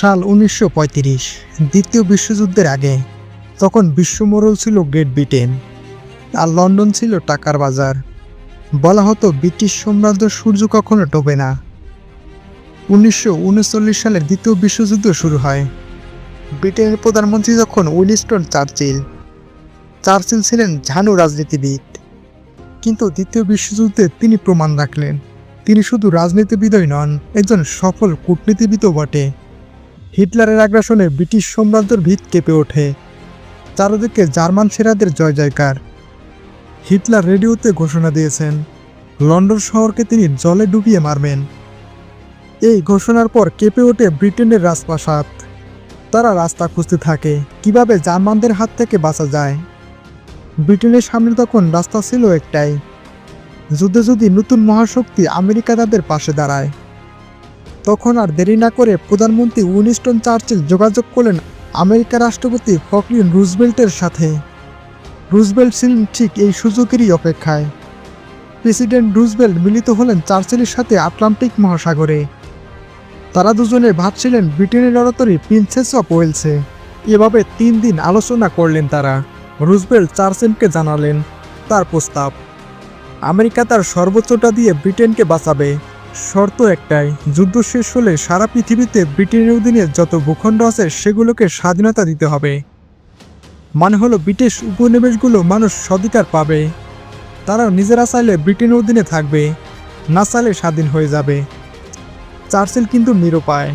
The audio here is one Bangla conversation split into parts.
সাল উনিশশো পঁয়ত্রিশ, দ্বিতীয় বিশ্বযুদ্ধের আগে, তখন বিশ্বমোড়ল ছিল গ্রেট ব্রিটেন আর লন্ডন ছিল টাকার বাজার। বলা হতো ব্রিটিশ সাম্রাজ্য সূর্য কখনো ডোবে না। উনিশশো সালের দ্বিতীয় বিশ্বযুদ্ধ শুরু হয়। ব্রিটেনের প্রধানমন্ত্রী যখন উইলিস্টন চার্চিল চার্চিল ছিলেন ঝানু রাজনীতিবিদ। কিন্তু দ্বিতীয় বিশ্বযুদ্ধে তিনি প্রমাণ রাখলেন। তিনি শুধু রাজনীতিবিদই নন, একজন সফল কূটনীতিবিদও বটে। হিটলারের আগ্রাসনে ব্রিটিশ সাম্রাজ্যের ভিত কেঁপে ওঠে। চারদিকে জার্মান সেরাদের জয় জয়কার। হিটলার রেডিওতে ঘোষণা দিয়েছেন, লন্ডন শহরকে তিনি জলে ডুবিয়ে মারবেন। এই ঘোষণার পর কেঁপে ওঠে ব্রিটেনের রাজপ্রাসাদ। তারা রাস্তা খুঁজতে থাকে, কীভাবে জার্মানদের হাত থেকে বাঁচা যায়। ব্রিটেনের সামনে তখন রাস্তা ছিল একটাই। যুদ্ধে যদি নতুন মহাশক্তি আমেরিকা তাদের পাশে দাঁড়ায়, তখন আর দেরি না করে প্রধানমন্ত্রী উইনস্টন চার্চিল যোগাযোগ করলেন আমেরিকার রাষ্ট্রপতি ফকলিন রুজবেল্টের সাথে। রুজবেল্ট ছিলেন ঠিক এই সুযোগেরই অপেক্ষায়। প্রেসিডেন্ট রুজবেল্ট মিলিত হলেন চার্চিলের সাথে আটলান্টিক মহাসাগরে। তারা দুজনে ভাবছিলেন ব্রিটেনের লড়াতরি প্রিন্সেস অফ ওয়েলসে। এভাবে তিন দিন আলোচনা করলেন তারা। রুজবেল্ট চার্চিলকে জানালেন তার প্রস্তাব। আমেরিকা তার সর্বোচ্চটা দিয়ে ব্রিটেনকে বাঁচাবে। শর্ত একটাই, যুদ্ধ শেষ হলে সারা পৃথিবীতে ব্রিটেনের অধীনে যত ভূখণ্ড আছে সেগুলোকে স্বাধীনতা দিতে হবে। মানে হলো ব্রিটিশ উপনিবেশগুলো মানুষ স্বাধিকার পাবে। তারা নিজেরা চাইলে ব্রিটেনের অধীনে থাকবে, না চাইলে স্বাধীন হয়ে যাবে। চার্চিল কিন্তু নিরুপায়।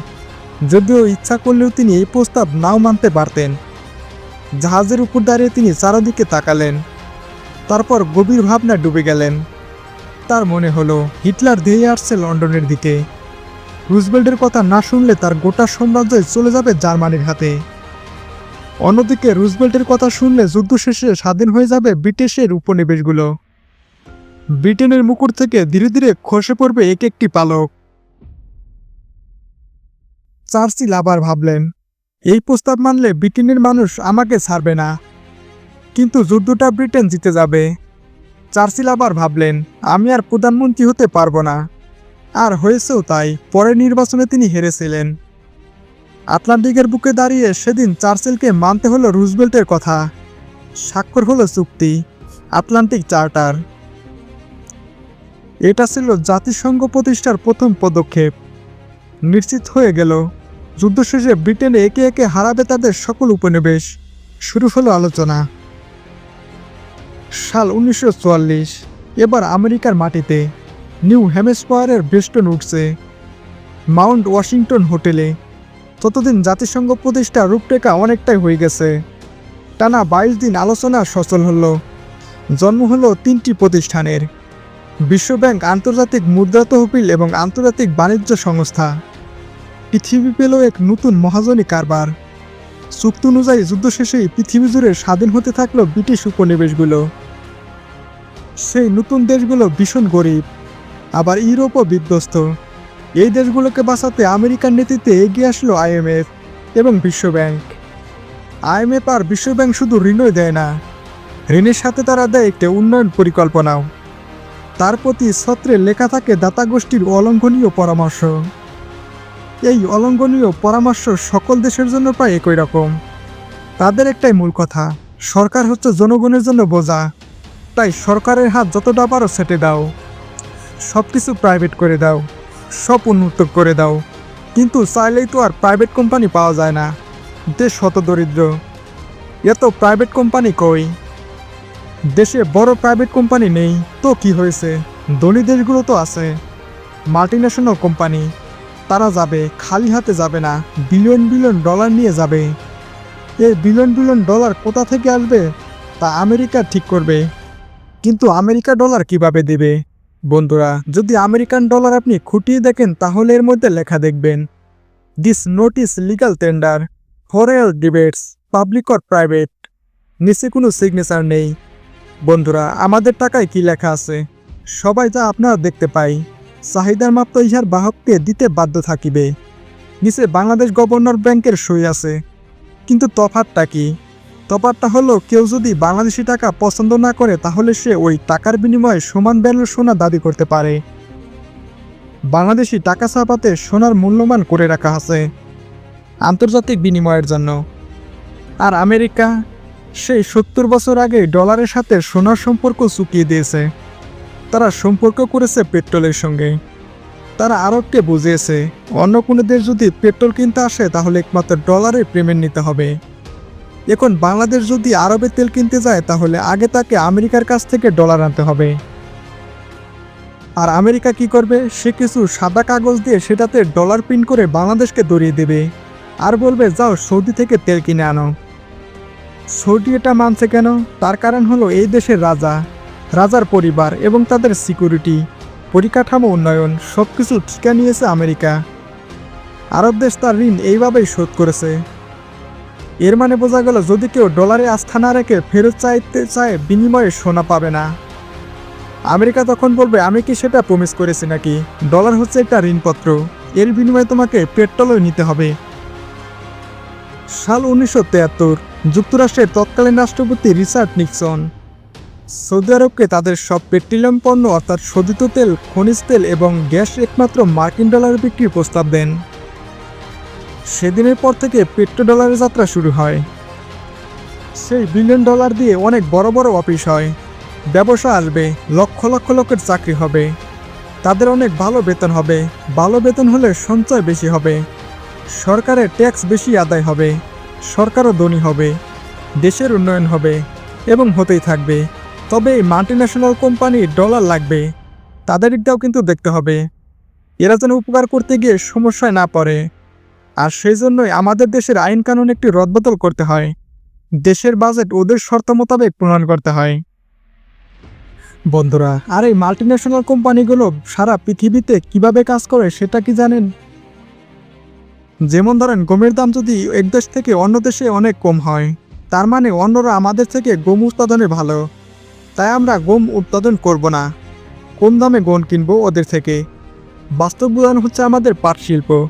যদিও ইচ্ছা করলেও তিনি এই প্রস্তাব নাও মানতে পারতেন। জাহাজের উপর দাঁড়িয়ে তিনি চারদিকে তাকালেন। তারপর গভীর ভাবনা ডুবে গেলেন। তার মনে হলো, হিটলার ধেয়ে আসছে লন্ডনের দিকে। রুজবেল্টের কথা না শুনলে তার গোটা সাম্রাজ্য চলে যাবে জার্মানির হাতে। অন্যদিকে রুজবেল্টের কথা শুনলে যুদ্ধ শেষে স্বাধীন হয়ে যাবে ব্রিটিশের উপনিবেশগুলো। ব্রিটেনের মুকুর থেকে ধীরে ধীরে খসে পড়বে এক একটি পালক। চার্চিল আবার ভাবলেন এই প্রস্তাব মানলে ব্রিটেনের মানুষ আমাকে ছাড়বে না। কিন্তু যুদ্ধটা ব্রিটেন জিতে যাবে। চার্চিল আবার ভাবলেন, আমি আর প্রধানমন্ত্রী হতে পারব না। আর হয়েছেও তাই, পরের নির্বাচনে তিনি হেরেছিলেন। আটলান্টিকের বুকে দাঁড়িয়ে সেদিন চার্চিলকে মানতে হলো রুজবেল্টের কথা। স্বাক্ষর হলো চুক্তি, আটলান্টিক চার্টার। এটা ছিল জাতিসংঘ প্রতিষ্ঠার প্রথম পদক্ষেপ। নিশ্চিত হয়ে গেল। যুদ্ধ শেষে ব্রিটেনে একে একে হারাবে তাদের সকল উপনিবেশ। শুরু হলো আলোচনা। সাল উনিশশো চুয়াল্লিশ, এবার আমেরিকার মাটিতে। নিউ হ্যামেসপায়ারের বেস্টন উঠছে। মাউন্ট ওয়াশিংটন হোটেলে। ততদিন জাতিসংঘ প্রতিষ্ঠা রূপরেখা অনেকটাই হয়ে গেছে। টানা বাইশ দিন আলোচনা সচল হলো। জন্ম হলো তিনটি প্রতিষ্ঠানের। বিশ্বব্যাংক আন্তর্জাতিক মুদ্রা তহবিল এবং আন্তর্জাতিক বাণিজ্য সংস্থা। পৃথিবী পেল এক নতুন মহাজনী কারবার। চুক্তি অনুযায়ী যুদ্ধ শেষেই পৃথিবী জুড়ে স্বাধীন হতে থাকল ব্রিটিশ উপনিবেশগুলো। সেই নতুন দেশগুলো ভীষণ গরিব, আবার ইউরোপও বিধ্বস্ত। এই দেশগুলোকে বাঁচাতে আমেরিকার নেতৃত্বে এগিয়ে আসলো আইএমএফ এবং বিশ্বব্যাংক। আইএমএফ আর বিশ্বব্যাংক শুধু ঋণই দেয় না, ঋণের সাথে তারা দেয় একটি উন্নয়ন পরিকল্পনাও। তার প্রতি ছত্রে লেখা থাকে দাতা গোষ্ঠীর অলঙ্ঘনীয় পরামর্শ। এই অলঙ্ঘনীয় পরামর্শ সকল দেশের জন্য প্রায় একই রকম। তাদের একটাই মূল কথা, সরকার হচ্ছে জনগণের জন্য বোঝা। তাই সরকারের হাত যতটা পারো সেটে দাও। সব কিছু প্রাইভেট করে দাও, সব উন্মুক্ত করে দাও। কিন্তু চাইলেই তো আর প্রাইভেট কোম্পানি পাওয়া যায় না। দেশ শত দরিদ্র। এত প্রাইভেট কোম্পানি কই? দেশে বড় প্রাইভেট কোম্পানি নেই, তো কি হয়েছে? ধনী দেশগুলো তো আছে। মাল্টিন্যাশনাল কোম্পানি তারা যাবে, খালি হাতে যাবে না, বিলিয়ন বিলিয়ন ডলার নিয়ে যাবে। এই বিলিয়ন বিলিয়ন ডলার কোথা থেকে আসবে, তা আমেরিকা ঠিক করবে। কিন্তু আমেরিকা ডলার কীভাবে দেবে? বন্ধুরা, যদি আমেরিকান ডলার আপনি খুঁটিয়ে দেখেন, তাহলে এর মধ্যে লেখা দেখবেন this notice legal tender for all debts public or private নিচে কোনো সিগনেচার নেই। বন্ধুরা, আমাদের টাকায় কি লেখা আছে? সবাই যা আপনারা দেখতে পাই চাহিদার মাত্র ইহার বাহককে দিতে বাধ্য থাকিবে। নিচে বাংলাদেশ গভর্নর ব্যাংকের সই আছে। কিন্তু তফাতটা কি? তফাতটা হলো, কেউ যদি বাংলাদেশি টাকা পছন্দ না করে, তাহলে সে ওই টাকার বিনিময়ে সমান ভ্যালুর সোনা দাবি করতে পারে। বাংলাদেশি টাকা ছাপাতে সোনার মূল্যমান করে রাখা আছে। আন্তর্জাতিক বিনিময়ের জন্য। আর আমেরিকা সেই সত্তর বছর আগে ডলারের সাথে সোনার সম্পর্ক চুকিয়ে দিয়েছে। তারা সম্পর্ক করেছে পেট্রোলের সঙ্গে। তারা আরবকে বুঝিয়েছে, অন্য কোনো দেশ যদি পেট্রোল কিনতে আসে, তাহলে একমাত্র ডলারে পেমেন্ট নিতে হবে। এখন বাংলাদেশ যদি আরবে তেল কিনতে যায়, তাহলে আগে তাকে আমেরিকার কাছ থেকে ডলার আনতে হবে। আর আমেরিকা কি করবে? সে কিছু সাদা কাগজ দিয়ে সেটাতে ডলার প্রিন্ট করে বাংলাদেশকে দরিয়ে দেবে। আর বলবে, যাও সৌদি থেকে তেল কিনে আনো। সৌদি এটা মানছে কেন? তার কারণ হলো এই দেশের রাজা। রাজার পরিবার এবং তাদের সিকিউরিটি, পরিকাঠামো উন্নয়ন সব কিছু ঠিকা নিয়েছে আমেরিকা। আরব দেশ তার ঋণ এইভাবেই শোধ করেছে। এর মানে বোঝা গেল, যদি কেউ ডলারে আস্থা না রেখে ফেরত চাইতে চায়, বিনিময়ে সোনা পাবে না। আমেরিকা তখন বলবে, আমি কি সেটা প্রমিস করেছি নাকি? ডলার হচ্ছে একটা ঋণপত্র। এর বিনিময়ে তোমাকে পেট্রোলও নিতে হবে। সাল উনিশশো যুক্তরাষ্ট্রের তৎকালীন রাষ্ট্রপতি রিচার্ড নিক্সন সৌদি আরবকে তাদের সব পেট্রোলিয়াম পণ্য অর্থাৎ শোধিত তেল, খনিজ তেল এবং গ্যাস একমাত্র মার্কিন ডলার বিক্রির প্রস্তাব দেন। সেদিনের পর থেকে পেট্রো ডলারের যাত্রা শুরু হয়। সেই বিলিয়ন ডলার দিয়ে অনেক বড় বড় অফিস হয়। ব্যবসা আসবে, লক্ষ লক্ষ লোকের চাকরি হবে। তাদের অনেক ভালো বেতন হবে। ভালো বেতন হলে সঞ্চয় বেশি হবে। সরকারের ট্যাক্স বেশি আদায় হবে। সরকারও ধনী হবে। দেশের উন্নয়ন হবে এবং হতেই থাকবে। তবে এই মাল্টিন্যাশনাল কোম্পানির ডলার লাগবে। তাদের দিকটাও কিন্তু দেখতে হবে। এরা যেন উপকার করতে গিয়ে সমস্যায় না পড়ে। আর সেই জন্যই আমাদের দেশের আইন কানুন একটি রদবদল করতে হয়। দেশের বাজেট ওদের শর্ত মোতাবেক প্রণয়ন করতে হয়। বন্ধুরা, আর এই মাল্টিন্যাশনাল কোম্পানিগুলো সারা পৃথিবীতে কীভাবে কাজ করে সেটা কি জানেন? যেমন ধরেন, গমের দাম যদি এক দেশ থেকে অন্য দেশে অনেক কম হয়, তার মানে অন্যরা আমাদের থেকে গম উৎপাদনে ভালো। তাই আমরা গম উৎপাদন করব না। কম দামে গম কিনব ওদের থেকে। বাস্তব উদাহরণ হচ্ছে আমাদের পাট শিল্প।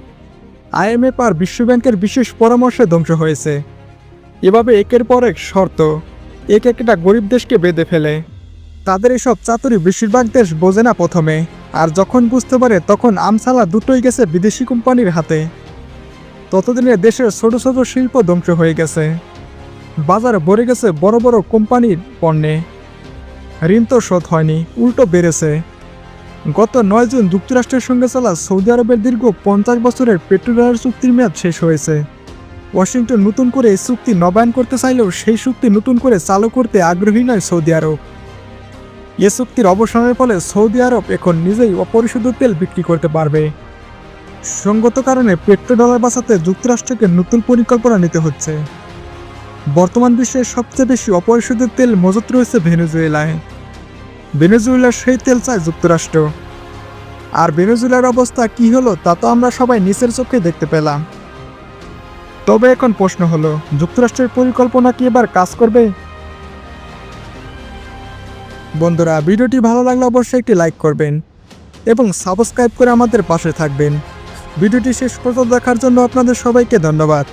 আইএমএফ আর বিশ্বব্যাংকের বিশেষ পরামর্শে ধ্বংস হয়েছে। এভাবে একের পর এক শর্ত, এক একটা গরিব দেশকে বেঁধে ফেলে। তাদের এসব চাতুরি বেশিরভাগ দেশ বোঝে না প্রথমে, আর যখন বুঝতে পারে তখন আমসালা দুটোই গেছে বিদেশি কোম্পানির হাতে। ততদিনে দেশের ছোট ছোট শিল্প ধ্বংস হয়ে গেছে। বাজার ভরে গেছে বড় বড় কোম্পানির পণ্যে। ঋণ তো শোধ হয়নি, উল্টো বেড়েছে। গত নয় জুন যুক্তরাষ্ট্রের সঙ্গে চলা সৌদি আরবের দীর্ঘ পঞ্চাশ বছরের পেট্রোলিয়ার চুক্তির মেয়াদ শেষ হয়েছে। ওয়াশিংটন নতুন করে এই চুক্তি নবায়ন করতে চাইলেও সেই চুক্তি নতুন করে চালু করতে আগ্রহী নয় সৌদি আরব। এ চুক্তির অবসানের ফলে সৌদি আরব এখন নিজেই অপরিশোধিত তেল বিক্রি করতে পারবে। সঙ্গত কারণে পেট্রো ডলার বাঁচাতে যুক্তরাষ্ট্রকে নতুন পরিকল্পনা নিতে হচ্ছে। বর্তমান বিশ্বের সবচেয়ে বেশি অপরিশোধিত তেল মজুত রয়েছে ভেনেজুয়েলায়। ভেনেজুয়েলার সেই তেল চায় যুক্তরাষ্ট্র। আর ভেনেজুয়েলার অবস্থা কি হলো তা তো আমরা সবাই নিচের চোখে দেখতে পেলাম। তবে এখন প্রশ্ন হলো, যুক্তরাষ্ট্রের পরিকল্পনা কি এবার কাজ করবে? বন্ধুরা, ভিডিওটি ভালো লাগলে অবশ্যই একটি লাইক করবেন এবং সাবস্ক্রাইব করে আমাদের পাশে থাকবেন। ভিডিওটি শেষ পর্যন্ত দেখার জন্য আপনাদের সবাইকে ধন্যবাদ।